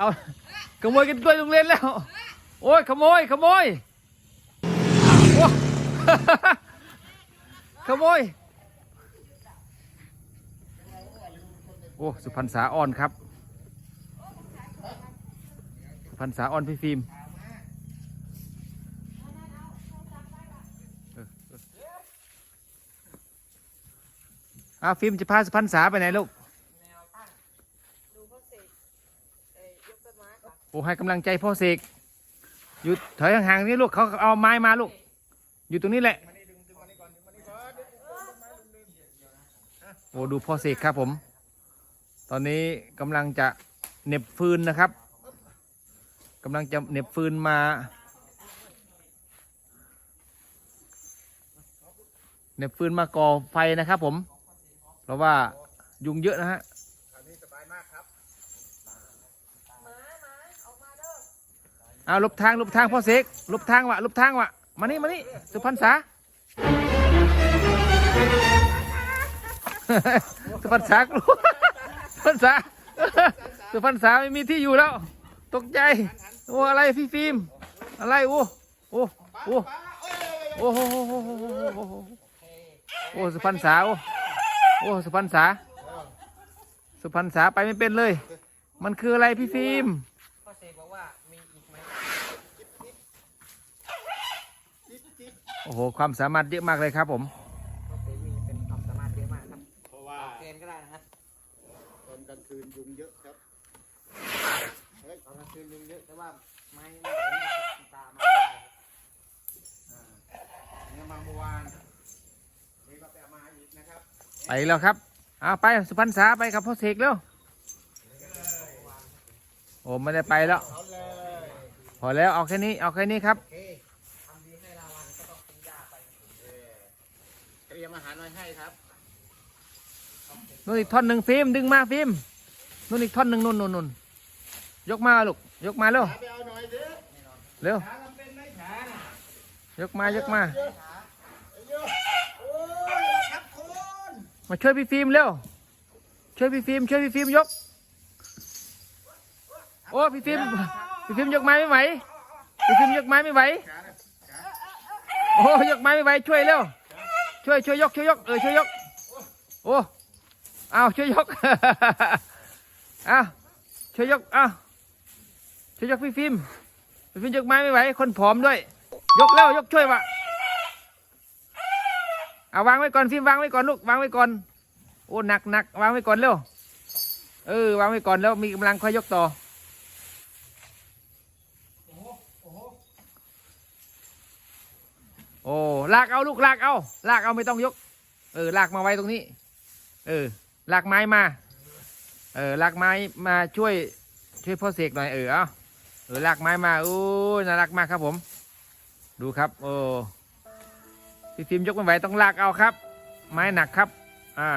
เอาขโมยกันกล้วยโรงเรียนแล้ว โอ้ยขโมยขโมยขโมย โอ้สุพรรณษาอ่อนครับสุพรรณษาอ่อนพี่ฟิล์มออเอออ้าฟิล์มจะพาสุพรรณษาไปไหนลูก ดูเขาเสกเอ่อยกต้น โอ้ให้กำลังใจพ่อเสกอยู่ถอยห่างๆนี่ลูกเขาเอาไม้มาลูก อยู่ตรงนี้แหละโอ้ดูพ่อเสกครับผม ตอนนี้กำลังจะเหน็บฟืนนะครับกำลังจะเหน็บฟืนมาเหน็บฟืนมาก่อไฟนะครับผม เพราะว่ายุงเยอะนะฮะ เอาลบทางลบทางพ่อเสกลบทางวะลบทางวะมานี่มานี่สุพรรณษาสุพรรณษากลัวสุพรรณษาสุพรรณษาไม่มีที่อยู่แล้ว ตกใจโอ้อะไรพี่ฟิล์มอะไรโอ้โอ้โอ้โอ้โหโอ้สุพรรณษาโอ้โอ้สุพรรณษาสุพรรณษาไปไม่เป็นเลย มันคืออะไรพี่ฟิล์มพ่อเสกบอกว่ามีอีกไหม โอ้โห ความสามารถเยอะมากเลยครับผมพ่อเสกมีเป็นความสามารถเยอะมากครับเพราะว่า เกณฑ์ก็ได้นะครับตอนกลางคืนยุงเยอะครับ เฮ้ยตอนกลางคืนยุงเยอะแต่ว่าไม้ไม่ไหวนะครับตามาไม่ได้ครับเนี่ยมาเมื่อวานนี่ก็ไปเอามาอีกนะครับไปแล้วครับเอาไปสุพรรณษาไปกับพ่อเสกเร็วโอ้ไม่ได้ไปแล้วเอาเลยพอแล้วเอาแค่นี้เอาแค่นี้ครับ โอเค อาหารไว้ให้ครับนู่นอีกท่อนหนึ่งฟิล์มดึงมาฟิล์มนู่นอีกท่อนหนึ่งนู่นนู่นนู่นยกมาลูกยกมาเร็วไปเอาหน่อยสิเร็วขาลำเป็นไหมขายกมายกมา มาช่วยพี่ฟิล์มเร็วช่วยพี่ฟิล์มช่วยพี่ฟิล์มยก โอ้พี่ฟิล์มพี่ฟิล์มยกไม้ไม่ไหวพี่ฟิล์มยกไม้ไม่ไหวโอ้ยกไม้ไม่ไหวช่วยเร็ว ช่วยช่วยยกช่วยยกเออช่วยยกโอ้เอาช่วยยกเอาช่วยยกเอาช่วยยกพี่ฟิล์มพี่ฟิล์มยกไม้ไม่ไหวคนผอมด้วย ยกแล้วยกช่วยวะเอาวางไว้ก่อนฟิล์มวางไว้ก่อนลูกวางไว้ก่อนโอ้หนักหนักวางไว้ก่อนเร็วเออวางไว้ก่อนแล้วมีกำลังค่อยยกต่อโอ้ ลากเอาลูกลากเอา ลากเอาไม่ต้องยก เออ ลากมาไว้ตรงนี้ เออ ลากไม้มา เออ ลากไม้มาช่วย ช่วยพ่อเสกหน่อยเออเอาเออ ลากไม้มาโอ้ยน่ารักมากครับผม ดูครับโอ้พี่ฟิล์มยกไม่ไหวต้องลากเอาครับ ไม้หนักครับ อ่า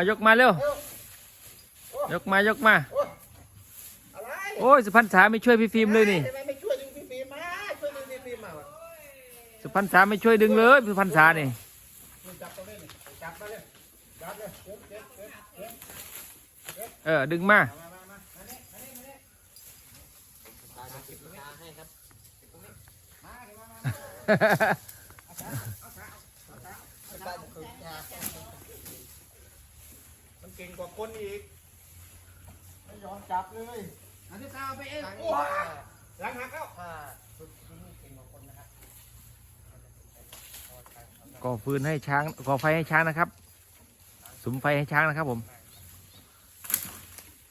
เอายกมาเร็วโอ้ยกมายกมา โอ้อะไรโอ้ยสุพรรณษาไม่ช่วยพี่ฟิล์มเลยนี่ทำไมไม่ช่วยดึงพี่ฟิล์มมาช่วยดึงพี่ฟิล์มมาวะสุพรรณษาไม่ช่วยดึงเลยสุพรรณษานี่มึงจับตัวนี้นี่จับมาเลยจับเลยเก็บเก็บเก็บเก็บเออดึงมา มามามามานี่มานี่มานี่ ตาจะเก็บตาให้ครับมาเดี๋ยวมามาตาจะฝึกยามันเก่งกว่าคนอีกไม่ยอมจับเลยอันนี้ตาเอาไปเองทางโอ้นี้ยหลังหักแล้วถ้าฝึกที่นี่เก่งกว่าคนนะครับก่อฟืนให้ช้างก่อไฟให้ช้างนะครับ สุมไฟให้ช้างนะครับผม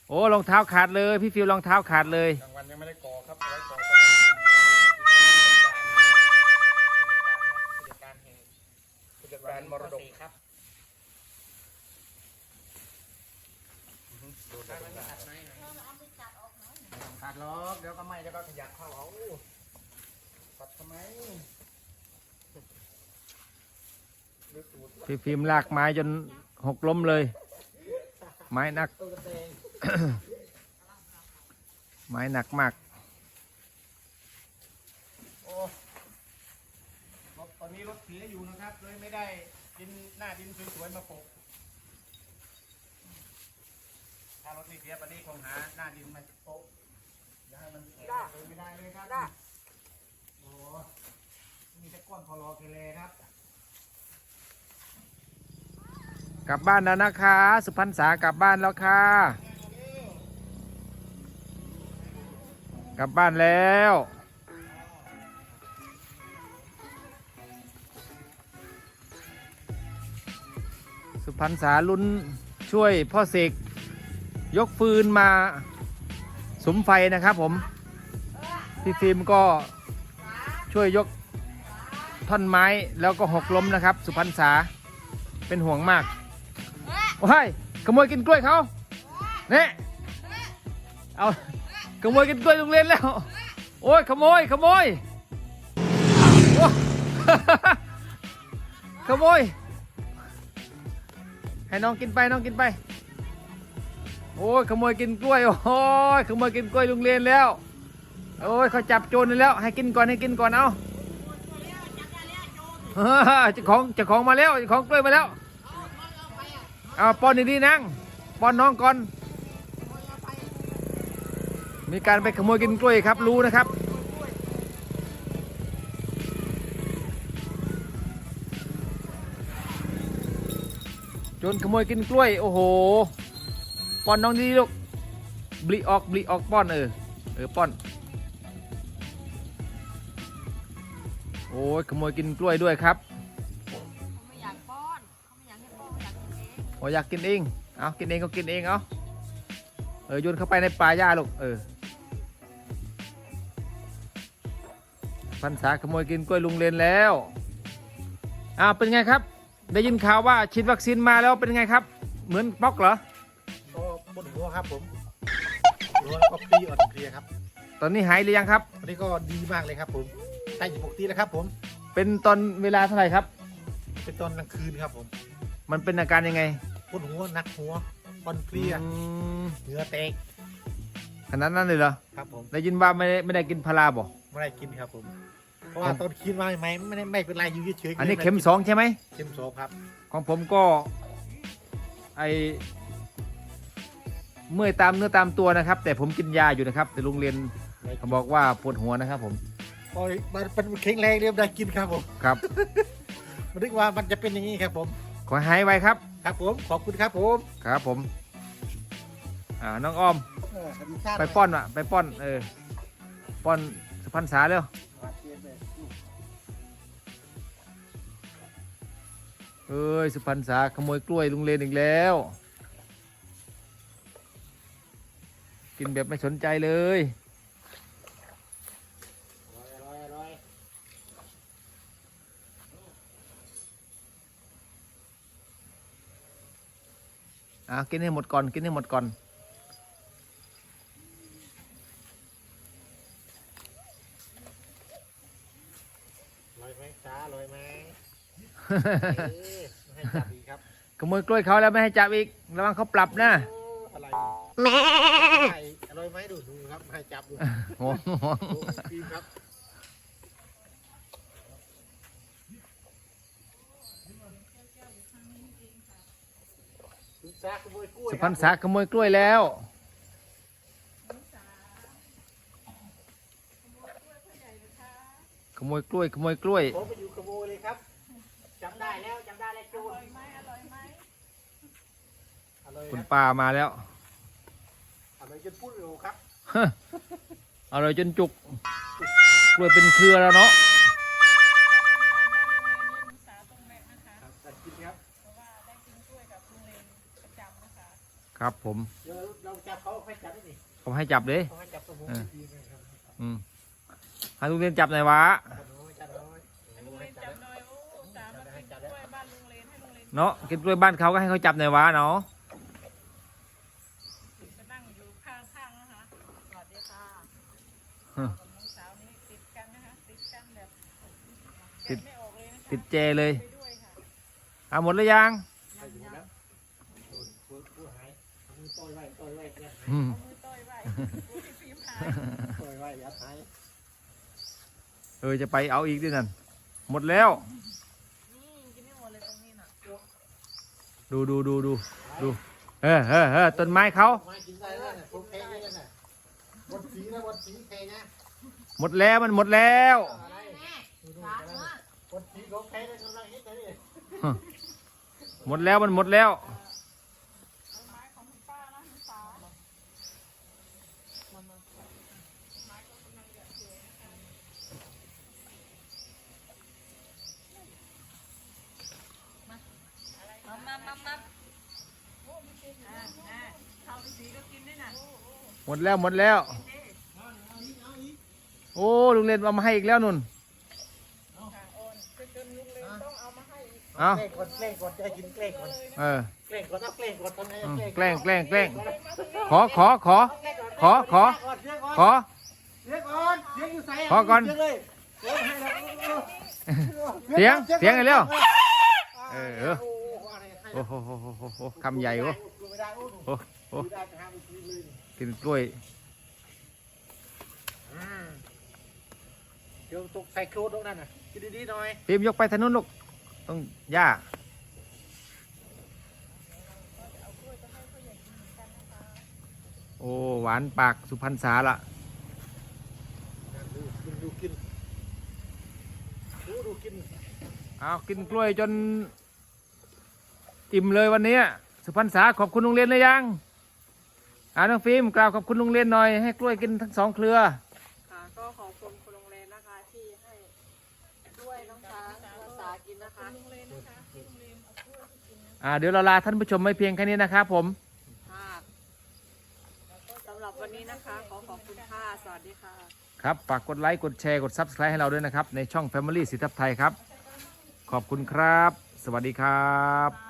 โอ้รองเท้าขาดเลย พี่ฟิวรองเท้าขาดเลย กลางวันยังไม่ได้ก่อครับไว้ก่อ ดูตูดพี่ฟิล์มลากไม้จนหกล้มเลย ไม้หนักตัวกระเตงไม้หนักมากโอ้รถตอนนี้รถเสียอยู่นะครับเลยไม่ได้ดินหน้าดินสวยๆมาปลูกถ้ารถนี่เสียปานนี้คงหาหน้าดินมาโปะอย่าให้มันแข็งเลยไม่ได้เลยครับโอ้มีแต่ก้อนพอรอเกเรครับ กลับบ้านแล้วนะคะ สุพรรณษากลับบ้านแล้วค่ะ กลับบ้านแล้วสุพรรณษาลุ้นช่วยพ่อเสกยกฟืนมาสมไฟนะครับผม พี่ฟิล์มก็ช่วยยกท่อนไม้แล้วก็หกล้มนะครับ สุพรรณษาเป็นห่วงมาก โอ้ยขโมยกินกล้วยเขาเนี่ยเอาขโมยกินกล้วยโรงเรียนแล้ว โอ้ยขโมยขโมยขโมย ให้น้องกินไปน้องกินไป โอ้ยขโมยกินกล้วย โอ้ยขโมยกินกล้วยโรงเรียนแล้ว โอ้ยเขาจับโจรแล้ว ให้กินก่อนให้กินก่อนเอาเจ้าของเจ้าของมาแล้วเจ้าของกล้วยมาแล้ว เอาป้อนดีๆนั่งป้อนน้องก่อน มีการไปขโมยกินกล้วยครับรู้นะครับ จนขโมยกินกล้วย โอ้โหป้อนน้องดีๆลูกบลีออกบลีออกป้อนเออเออป้อน โอ้ยขโมยกินกล้วยด้วยครับ โอ้อยากกินเอง เอากินเองก็กินเองเอาเออโยนเข้าไปในป่าหญ้าลูก เออ พันษาขโมยกินกล้วยลุงเลนแล้วอ้าวเป็นไงครับ ได้ยินข่าวว่าฉีดวัคซีนมาแล้วเป็นไงครับ เหมือนป๊อกเหรอ ก็บนหัวครับผมหัวก็ปลีอ่อนเพลียครับ ตอนนี้หายหรือยังครับวันนี้ก็ดีมากเลยครับผมได้อยู่ปกติแล้วครับผม เป็นตอนเวลาเท่าไหร่ครับ เป็นตอนกลางคืนครับผม มันเป็นอาการยังไง ปวดหัวหนักหัวอ่อนเพลียอืมเหงื่อแตกขนาดนั้นเลยเหรอครับผมได้ยินว่าไม่ได้ไม่ได้กินพาราบ่ไม่ได้กินครับผม เพราะว่าตอนคิดมาใหม่ๆไม่ได้ไม่เป็นไรอยู่เฉยๆอันนี้เข็มสองใช่ไหม เข็มสองครับ ของผมก็ ไอเมื่อยตามเนื้อตามตัวนะครับ แต่ผมกินยาอยู่นะครับ แต่โรงเรียนเขาบอกว่าปวดหัวนะครับ ผมพอมันเป็นแข็งแรงเรียบได้กินครับผมครับ มันนึกว่ามันจะเป็นอย่างนี้ครับผม ขอให้หายไวครับ ครับผม ขอบคุณครับผมครับผม อ่า น้องอ้อมไปป้อนอะ ไปป้อน เออ ป้อนสุพรรณษาเร็ว เอ้ย สุพรรณษาขโมยกล้วยลุงเลนอีกแล้ว กินแบบไม่สนใจเลย อะกินให้หมดก่อน กินให้หมดก่อน ลอยไหมจ้าลอยไหมเอ๊ะไม่ให้จับอีกครับขโมยกล้วยเขาแล้วไม่ให้จับอีก ระวังเขาปรับนะโอ้อะไรไข่ลอยไหมดูดูครับไม่ให้จับดูห่วงห่วงโอ้ปีครับคุณซาขโมยกล้วย สุพรรณษาขโมยกล้วยแล้ว ขโมยกล้วยขโมยกล้วยผมไปอยู่ขโมยเลยครับจำได้แล้วจำได้แล้วโจรอร่อยไหมอร่อยไหมอร่อยคุณนะป้ามาแล้วอร่อยจนพูดไม่ออกครับอร่อยจนจุกกล้วยเป็นเครือแล้วเนาะ คะครับผมเดี๋ยวเราจับเขาให้จับได้ดิผมให้จับเลยเขาให้จับสมุนเออดีนะครับอืมให้ลุงเรียนจับหน่อยวะจับน้อยจับน้อยให้ลุงเลนจับหน่อยโอ้สามมากินกล้วยบ้านลุงเลนให้ลุงเลนเนาะกินกล้วยบ้านเขาก็ให้เขาจับหน่อยวะเนาะจะนั่งอยู่ข้างๆนะคะสวัสดีค่ะฮะกับน้องสาวนี่ติดกันนะคะติดกันแบบติดแกะไม่ออกเลยนะคะติดเจเลยไปด้วยค่ะ เอาหมดหรือยัง ให้อยู่แล้วโดนผู้ผู้หายเอา มือต้อยไว้ต้อยไว้เนี่ยอืม เอามือต้อยไว้ดูที่ฟิล์มหปล่อยไว้ยัดไห้เออจะไปเอาอีกด้วยนั่นหมดแล้ว นี่กินไม่หมดเลยตรงนี้น่ะดูดูดูดูดูเออเออเออต้นไม้เขามากินได้แล้วเนี่ยผมแพ้นี่น่ะบดสีนะบดสีแพ้นะหมดแล้วมันหมดแล้วอะไรดูดูกันนะบดสีของแพ้เลยกำลังฮิตเลยนี่หมดแล้วมันหมดแล้ว ไม้ของคุณป้านะคุณสาว มามามามาอ่าอ่าข้าวไปสีก็กินได้น่ะ ห มดแล้วหมดแล้ว โอ้ลุงเล่นเอามาให้อีกแล้วนุ่นเอาเกล้งกดเกล้งกดจะให้กินเกล้งกดเออเกล้งกดเอาเกล้งกดทำไงอืมเกล้งแกล้งแกล้งแกล้งขอขอขอขอขอขอเสียก่อนเสียงอยู่ใส่ขอก่อนเสียงเลยเสียงให้แล้วเสียงเสียงไงเร็วเออเออโอ้โหโอ้โหโอ้โหโอ้โหคำใหญ่โอ้ไม่ได้โอ้โอ้โอ้ไม่ได้จะห้ามอี กทีเลยกินกล้วยอืมเดี๋ยวตกใส่โครดตรงนั้นน่ะกินดีๆหน่อยฟิล์มยกไปทางนู้นลูกต้องย่าโอ้หวานปากสุพรรณษาละดูกินดูกินดูดูกินเอากินกล้วยจนอิ่มเลยวันนี้ สุพรรณษาขอบคุณโรงเรียนเลยยัง อ่าน้องฟิล์มกล่าวขอบคุณโรงเรียนหน่อยให้กล้วยกินทั้งสองเครือ ค่ะก็ขอบคุณคุณโรงเรียนนะคะที่ให้ด้วยน้องช้างภาษากินนะคะโรงเรียนนะคะที่โรงเรียนเอาถ้วยให้กินนะอ่าเดี๋ยวเราลาท่านผู้ชมไม่เพียงแค่นี้นะครับผม ค่ะสำหรับวันนี้นะคะ ขอขอบคุณค่ะสวัสดีค่ะ ครับฝากกดไลค์กดแชร์กด Subscribe ให้เราด้วยนะครับ ในช่อง Family สิทธับไทยครับ ขอบคุณครับ สวัสดีครับ